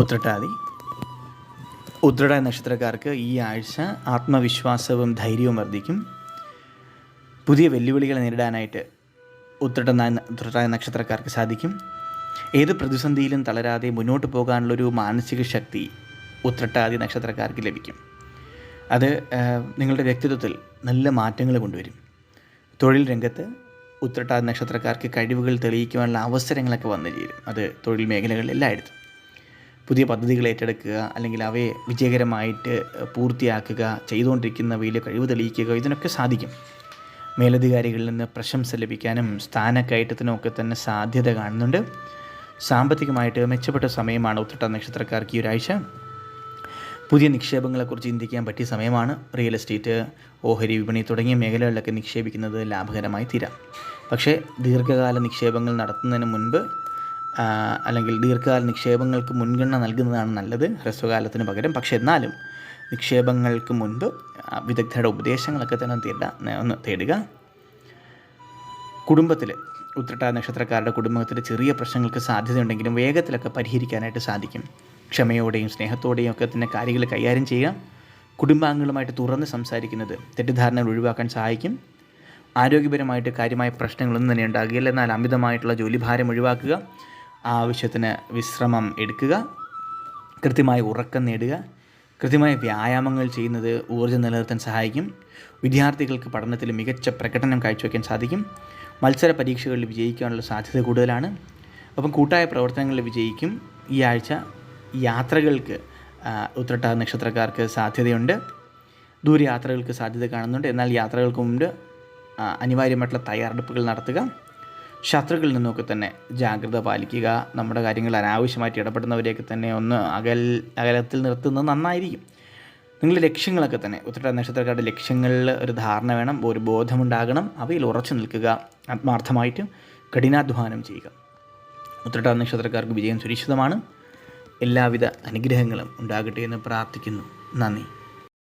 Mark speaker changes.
Speaker 1: ഉത്രട്ടാതി. ഉത്രട നക്ഷത്രക്കാർക്ക് ഈ ആഴ്ച ആത്മവിശ്വാസവും ധൈര്യവും വർദ്ധിക്കും. പുതിയ വെല്ലുവിളികളെ നേരിടാനായിട്ട് ഉത്രട്ട ഉത്രട്ടായ നക്ഷത്രക്കാർക്ക് സാധിക്കും. ഏത് പ്രതിസന്ധിയിലും തളരാതെ മുന്നോട്ട് പോകാനുള്ളൊരു മാനസിക ശക്തി ഉത്രട്ടാതി നക്ഷത്രക്കാർക്ക് ലഭിക്കും. അത് നിങ്ങളുടെ വ്യക്തിത്വത്തിൽ നല്ല മാറ്റങ്ങൾ കൊണ്ടുവരും. തൊഴിൽ രംഗത്ത് ഉത്രട്ടാതി നക്ഷത്രക്കാർക്ക് കഴിവുകൾ തെളിയിക്കുവാനുള്ള അവസരങ്ങളൊക്കെ വന്നു ചേരും അത് തൊഴിൽ മേഖലകളിൽ എല്ലായിടത്തും. പുതിയ പദ്ധതികൾ ഏറ്റെടുക്കുക അല്ലെങ്കിൽ അവയെ വിജയകരമായിട്ട് പൂർത്തിയാക്കുക ചെയ്തുകൊണ്ടിരിക്കുന്നവയിൽ കഴിവ് തെളിയിക്കുക ഇതിനൊക്കെ സാധിക്കും. മേലധികാരികളിൽ നിന്ന് പ്രശംസ ലഭിക്കാനും സ്ഥാന കയറ്റത്തിനുമൊക്കെ തന്നെ സാധ്യത കാണുന്നുണ്ട്. സാമ്പത്തികമായിട്ട് മെച്ചപ്പെട്ട സമയമാണ് ഉത്രട്ട നക്ഷത്രക്കാർക്ക് ഈ ഒരാഴ്ച പുതിയ നിക്ഷേപങ്ങളെക്കുറിച്ച് ചിന്തിക്കാൻ പറ്റിയ സമയമാണ്. റിയൽ എസ്റ്റേറ്റ് ഓഹരി വിപണി തുടങ്ങിയ മേഖലകളിലൊക്കെ നിക്ഷേപിക്കുന്നത് ലാഭകരമായി തീരാം. പക്ഷേ ദീർഘകാല നിക്ഷേപങ്ങൾ നടത്തുന്നതിന് മുൻപ് അല്ലെങ്കിൽ ദീർഘകാല നിക്ഷേപങ്ങൾക്ക് മുൻഗണന നൽകുന്നതാണ് നല്ലത് ഹ്രസ്വകാലത്തിന് പകരം. പക്ഷേ എന്നാലും നിക്ഷേപങ്ങൾക്ക് മുൻപ് വിദഗ്ധരുടെ ഉപദേശങ്ങളൊക്കെ തന്നെ തേട ഒന്ന് തേടുക. കുടുംബത്തിൽ ഉത്രട്ട നക്ഷത്രക്കാരുടെ കുടുംബത്തിൽ ചെറിയ പ്രശ്നങ്ങൾക്ക് സാധ്യതയുണ്ടെങ്കിലും വേഗത്തിലൊക്കെ പരിഹരിക്കാനായിട്ട് സാധിക്കും. ക്ഷമയോടെയും സ്നേഹത്തോടെയും ഒക്കെ തന്നെ കാര്യങ്ങൾ കൈകാര്യം ചെയ്യുക. കുടുംബാംഗങ്ങളുമായിട്ട് തുറന്ന് സംസാരിക്കുന്നത് തെറ്റിദ്ധാരണകൾ ഒഴിവാക്കാൻ സഹായിക്കും. ആരോഗ്യപരമായിട്ട് കാര്യമായ പ്രശ്നങ്ങളൊന്നും തന്നെ ഉണ്ടാകുകയില്ല എന്നാൽ അമിതമായിട്ടുള്ള ജോലിഭാരം ഒഴിവാക്കുക. ആവശ്യത്തിന് വിശ്രമം എടുക്കുക കൃത്യമായ ഉറക്കം നേടുക കൃത്യമായ വ്യായാമങ്ങൾ ചെയ്യുന്നത് ഊർജം നിലനിർത്താൻ സഹായിക്കും വിദ്യാർത്ഥികൾക്ക് പഠനത്തിൽ മികച്ച പ്രകടനം കാഴ്ചവെക്കാൻ സാധിക്കും മത്സര പരീക്ഷകളിൽ വിജയിക്കാനുള്ള സാധ്യത കൂടുതലാണ്. അപ്പം കൂട്ടായ പ്രവർത്തനങ്ങളിൽ വിജയിക്കും. ഈ ആഴ്ച യാത്രകൾക്ക് ഉത്രട്ട നക്ഷത്രക്കാർക്ക് സാധ്യതയുണ്ട്. ദൂരയാത്രകൾക്ക് സാധ്യത കാണുന്നുണ്ട്. എന്നാൽ യാത്രകൾക്ക് മുമ്പ് അനിവാര്യമായിട്ടുള്ള തയ്യാറെടുപ്പുകൾ നടത്തുക. ശത്രുക്കളിൽ നിന്നൊക്കെ തന്നെ ജാഗ്രത പാലിക്കുക. നമ്മുടെ കാര്യങ്ങൾ അനാവശ്യമായിട്ട് ഇടപെടുന്നവരെയൊക്കെ തന്നെ ഒന്ന് അകൽ അകലത്തിൽ നിർത്തുന്നത് നന്നായിരിക്കും. നിങ്ങളുടെ ലക്ഷ്യങ്ങളൊക്കെ തന്നെ ഉത്തര നക്ഷത്രക്കാരുടെ ലക്ഷ്യങ്ങളിൽ ഒരു ധാരണ വേണം ഒരു ബോധമുണ്ടാകണം അവയിൽ ഉറച്ചു നിൽക്കുക ആത്മാർത്ഥമായിട്ട് കഠിനാധ്വാനം ചെയ്യുക. ഉത്രട്ട നക്ഷത്രക്കാർക്ക് വിജയം സുരക്ഷിതമാണ്. എല്ലാവിധ അനുഗ്രഹങ്ങളും ഉണ്ടാകട്ടെ എന്ന് പ്രാർത്ഥിക്കുന്നു. നന്ദി.